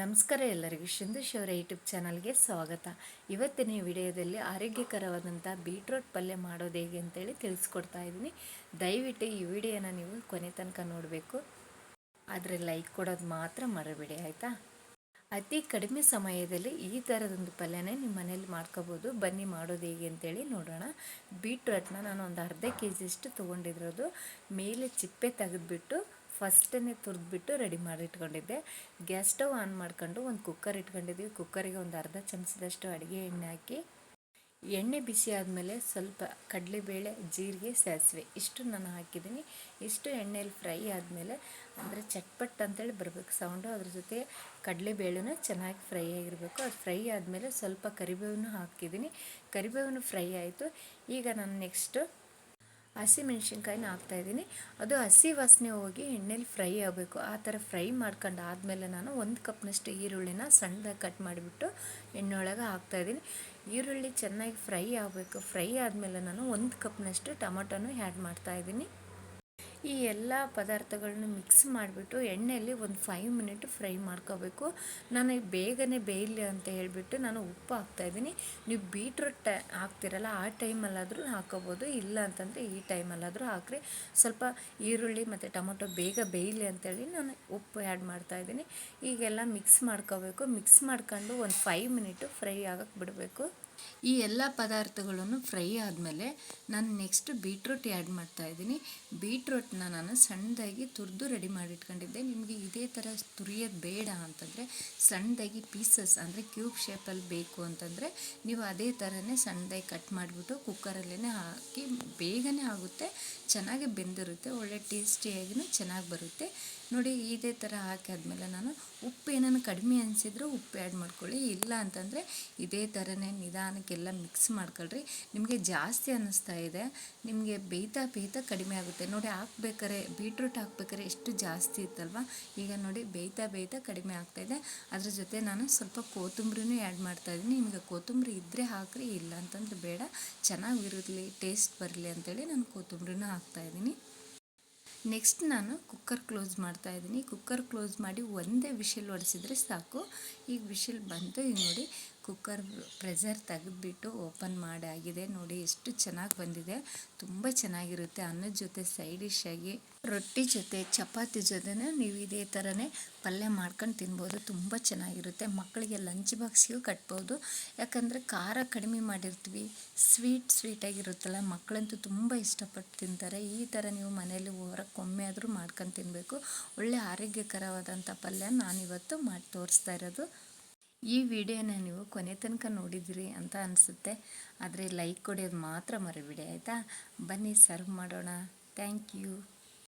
ನಮಸ್ಕಾರ ಎಲ್ಲರಿಗೂ. ಶಿಂಧು ಅವರ ಯೂಟ್ಯೂಬ್ ಚಾನಲ್ಗೆ ಸ್ವಾಗತ. ಇವತ್ತಿನ ವಿಡಿಯೋದಲ್ಲಿ ಆರೋಗ್ಯಕರವಾದಂಥ ಬೀಟ್ರೋಟ್ ಪಲ್ಯ ಮಾಡೋದು ಹೇಗೆ ಅಂತೇಳಿ ತಿಳಿಸ್ಕೊಡ್ತಾ ಇದ್ದೀನಿ. ದಯವಿಟ್ಟು ಈ ವಿಡಿಯೋನ ನೀವು ಕೊನೆ ತನಕ ನೋಡಬೇಕು. ಆದರೆ ಲೈಕ್ ಕೊಡೋದು ಮಾತ್ರ ಮರಬೇಡಿ, ಆಯಿತಾ? ಅತಿ ಕಡಿಮೆ ಸಮಯದಲ್ಲಿ ಈ ಥರದೊಂದು ಪಲ್ಯನೇ ನಿಮ್ಮ ಮನೇಲಿ ಮಾಡ್ಕೋಬೋದು. ಬನ್ನಿ ಮಾಡೋದು ಹೇಗೆ ಅಂತೇಳಿ ನೋಡೋಣ. ಬೀಟ್ರೋಟ್ನ ನಾನು ಒಂದು ಅರ್ಧ ಕೆ ಜಿಯಷ್ಟು ತೊಗೊಂಡಿರೋದು. ಮೇಲೆ ಚಿಪ್ಪೆ ತೆಗೆದುಬಿಟ್ಟು ಫಸ್ಟನ್ನೇ ತುರಿದ್ಬಿಟ್ಟು ರೆಡಿ ಮಾಡಿ ಇಟ್ಕೊಂಡಿದ್ದೆ. ಗ್ಯಾಸ್ ಸ್ಟವ್ ಆನ್ ಮಾಡ್ಕೊಂಡು ಒಂದು ಕುಕ್ಕರ್ ಇಟ್ಕೊಂಡಿದ್ದೀವಿ. ಕುಕ್ಕರಿಗೆ ಒಂದು ಅರ್ಧ ಚಮಚದಷ್ಟು ಅಡುಗೆ ಎಣ್ಣೆ ಹಾಕಿ, ಎಣ್ಣೆ ಬಿಸಿ ಆದಮೇಲೆ ಸ್ವಲ್ಪ ಕಡಲೆಬೇಳೆ, ಜೀರಿಗೆ, ಸಾಸಿವೆ ಇಷ್ಟು ನಾನು ಹಾಕಿದ್ದೀನಿ. ಇಷ್ಟು ಎಣ್ಣೆಯಲ್ಲಿ ಫ್ರೈ ಆದಮೇಲೆ ಅಂದರೆ ಚಟ್ಪಟ್ ಅಂತೇಳಿ ಬರಬೇಕು ಸೌಂಡು. ಅದ್ರ ಜೊತೆ ಕಡಲೆಬೇಳೆನ ಚೆನ್ನಾಗಿ ಫ್ರೈ ಆಗಿರಬೇಕು. ಅದು ಫ್ರೈ ಆದಮೇಲೆ ಸ್ವಲ್ಪ ಕರಿಬೇವನ್ನು ಹಾಕಿದ್ದೀನಿ. ಕರಿಬೇವನ್ನು ಫ್ರೈ ಆಯಿತು. ಈಗ ನಾನು ನೆಕ್ಸ್ಟು ಹಸಿಮೆಣ್ಸಿನ್ಕಾಯಿನ ಹಾಕ್ತಾಯಿದ್ದೀನಿ. ಅದು ಹಸಿ ವಾಸನೆ ಹೋಗಿ ಎಣ್ಣೆಲಿ ಫ್ರೈ ಆಗಬೇಕು. ಆ ಥರ ಫ್ರೈ ಮಾಡ್ಕೊಂಡು ಆದಮೇಲೆ ನಾನು ಒಂದು ಕಪ್ನಷ್ಟು ಈರುಳ್ಳಿನ ಸಣ್ಣದಾಗಿ ಕಟ್ ಮಾಡಿಬಿಟ್ಟು ಎಣ್ಣೆಯೊಳಗೆ ಹಾಕ್ತಾಯಿದ್ದೀನಿ. ಈರುಳ್ಳಿ ಚೆನ್ನಾಗಿ ಫ್ರೈ ಆಗಬೇಕು. ಫ್ರೈ ಆದಮೇಲೆ ನಾನು ಒಂದು ಕಪ್ನಷ್ಟು ಟೊಮೊಟೊನೂ ಆ್ಯಡ್ ಮಾಡ್ತಾಯಿದ್ದೀನಿ. ಈ ಎಲ್ಲ ಪದಾರ್ಥಗಳನ್ನ ಮಿಕ್ಸ್ ಮಾಡಿಬಿಟ್ಟು ಎಣ್ಣೆಯಲ್ಲಿ ಒಂದು ಫೈವ್ ಮಿನಿಟ್ ಫ್ರೈ ಮಾಡ್ಕೋಬೇಕು. ನಾನು ಬೇಗನೆ ಬೇಯಲಿ ಅಂತ ಹೇಳಿಬಿಟ್ಟು ನಾನು ಉಪ್ಪು ಹಾಕ್ತಾಯಿದ್ದೀನಿ ನೀವು ಬೀಟ್ರೂಟ್ ಹಾಕ್ತಿರಲ್ಲ, ಆ ಟೈಮಲ್ಲಾದರೂ ಹಾಕೋಬೋದು. ಇಲ್ಲ ಅಂತಂದರೆ ಈ ಟೈಮಲ್ಲಾದರೂ ಹಾಕ್ರಿ. ಸ್ವಲ್ಪ ಈರುಳ್ಳಿ ಮತ್ತು ಟೊಮೊಟೊ ಬೇಗ ಬೇಯಲಿ ಅಂತೇಳಿ ನಾನು ಉಪ್ಪು ಆ್ಯಡ್ ಮಾಡ್ತಾಯಿದ್ದೀನಿ ಈಗೆಲ್ಲ ಮಿಕ್ಸ್ ಮಾಡ್ಕೋಬೇಕು. ಮಿಕ್ಸ್ ಮಾಡ್ಕೊಂಡು ಒಂದು ಫೈವ್ ಮಿನಿಟು ಫ್ರೈ ಆಗಕ್ಕೆ ಬಿಡಬೇಕು. ಈ ಎಲ್ಲ ಪದಾರ್ಥಗಳನ್ನು ಫ್ರೈ ಆದಮೇಲೆ ನಾನು ನೆಕ್ಸ್ಟ್ ಬೀಟ್ರೂಟ್ ಆ್ಯಡ್ ಮಾಡ್ತಾಯಿದ್ದೀನಿ ಬೀಟ್ರೂಟ್ನ ನಾನು ಸಣ್ಣದಾಗಿ ತುರಿದು ರೆಡಿ ಮಾಡಿಟ್ಕೊಂಡಿದ್ದೆ. ನಿಮಗೆ ಇದೇ ಥರ ತುರಿಯೋದು ಬೇಡ ಅಂತಂದರೆ, ಸಣ್ಣದಾಗಿ ಪೀಸಸ್ ಅಂದರೆ ಕ್ಯೂಬ್ ಶೇಪಲ್ಲಿ ಬೇಕು ಅಂತಂದರೆ ನೀವು ಅದೇ ಥರನೇ ಸಣ್ಣದಾಗಿ ಕಟ್ ಮಾಡಿಬಿಟ್ಟು ಕುಕ್ಕರಲ್ಲೇ ಹಾಕಿ ಬೇಗನೆ ಆಗುತ್ತೆ, ಚೆನ್ನಾಗಿ ಬೆಂದಿರುತ್ತೆ, ಒಳ್ಳೆ ಟೇಸ್ಟಿಯಾಗಿಯೂ ಚೆನ್ನಾಗಿ ಬರುತ್ತೆ. ನೋಡಿ, ಇದೇ ಥರ ಹಾಕಾದ್ಮೇಲೆ ನಾನು ಉಪ್ಪು ಏನಾನು ಕಡಿಮೆ ಅನಿಸಿದ್ರೆ ಉಪ್ಪು ಆ್ಯಡ್ ಮಾಡ್ಕೊಳ್ಳಿ. ಇಲ್ಲ ಅಂತಂದರೆ ಇದೇ ಥರನೇ ನಿಧಾನಕ್ಕೆಲ್ಲ ಮಿಕ್ಸ್ ಮಾಡ್ಕೊಳ್ರಿ. ನಿಮಗೆ ಜಾಸ್ತಿ ಅನ್ನಿಸ್ತಾ ಇದೆ. ನಿಮಗೆ ಬೇಯ್ತಾ ಬೇಯ್ತಾ ಕಡಿಮೆ ಆಗುತ್ತೆ. ನೋಡಿ ಹಾಕ್ಬೇಕಾರೆ ಬೀಟ್ರೂಟ್ ಹಾಕ್ಬೇಕಾರೆ ಎಷ್ಟು ಜಾಸ್ತಿ ಇತ್ತಲ್ವ? ಈಗ ನೋಡಿ ಬೇಯ್ತಾ ಬೇಯ್ತಾ ಕಡಿಮೆ ಆಗ್ತಾಯಿದೆ ಅದ್ರ ಜೊತೆ ನಾನು ಸ್ವಲ್ಪ ಕೊತ್ತಂಬರಿನೂ ಆ್ಯಡ್ ಮಾಡ್ತಾಯಿದ್ದೀನಿ ನಿಮಗೆ ಕೊತ್ತಂಬರಿ ಇದ್ದರೆ ಹಾಕ್ರಿ, ಇಲ್ಲ ಅಂತಂದ್ರೆ ಬೇಡ. ಚೆನ್ನಾಗಿರಲಿ ಟೇಸ್ಟ್ ಬರಲಿ ಅಂತೇಳಿ ನಾನು ಕೊತ್ತಂಬರಿನೂ ಹಾಕ್ತಾಯಿದ್ದೀನಿ ನೆಕ್ಸ್ಟ್ ನಾನು ಕುಕ್ಕರ್ ಕ್ಲೋಸ್ ಮಾಡ್ತಾ ಇದ್ದೀನಿ. ಕುಕ್ಕರ್ ಕ್ಲೋಸ್ ಮಾಡಿ ಒಂದೇ ವಿಷಲ್ ಹೊಡೆಸಿದ್ರೆ ಸಾಕು. ಈಗ ವಿಷಲ್ ಬಂತು ಈಗ ನೋಡಿ ಕುಕ್ಕರ್ ಪ್ರೆಸರ್ ತೆಗೆದುಬಿಟ್ಟು ಓಪನ್ ಮಾಡಿ, ಆಗಿದೆ ನೋಡಿ ಎಷ್ಟು ಚೆನ್ನಾಗಿ ಬಂದಿದೆ. ತುಂಬ ಚೆನ್ನಾಗಿರುತ್ತೆ. ಅನ್ನದ ಜೊತೆ ಸೈಡ್ ಡಿಶ್ಶಾಗಿ ರೊಟ್ಟಿ ಜೊತೆ, ಚಪಾತಿ ಜೊತೆನೂ ನೀವು ಇದೇ ಥರನೇ ಪಲ್ಯ ಮಾಡ್ಕೊಂಡು ತಿನ್ಬೋದು. ತುಂಬ ಚೆನ್ನಾಗಿರುತ್ತೆ. ಮಕ್ಕಳಿಗೆ ಲಂಚ್ ಬಾಕ್ಸ್ಗೂ ಕಟ್ಬೋದು. ಯಾಕಂದರೆ ಖಾರ ಕಡಿಮೆ ಮಾಡಿರ್ತೀವಿ. ಸ್ವೀಟ್ ಸ್ವೀಟಾಗಿರುತ್ತಲ್ಲ ಮಕ್ಕಳಂತೂ ತುಂಬ ಇಷ್ಟಪಟ್ಟು ತಿಂತಾರೆ. ಈ ಥರ ನೀವು ಮನೇಲಿ ಹೊರಕ್ಕೊಮ್ಮೆ ಆದರೂ ಮಾಡ್ಕೊಂಡು ತಿನ್ನಬೇಕು ಒಳ್ಳೆ ಆರೋಗ್ಯಕರವಾದಂಥ ಪಲ್ಯ ನಾನಿವತ್ತು ಮಾಡಿ ತೋರಿಸ್ತಾ ಇರೋದು. ಈ ವಿಡಿಯೋನ ನೀವು ಕೊನೆ ತನಕ ನೋಡಿದಿರಿ ಅಂತ ಅನಿಸುತ್ತೆ. ಆದರೆ ಲೈಕ್ ಕೊಡೋದು ಮಾತ್ರ ಮರಿಬಿಡಿ, ಆಯಿತಾ? ಬನ್ನಿ ಸರ್ವ್ ಮಾಡೋಣ. Thank you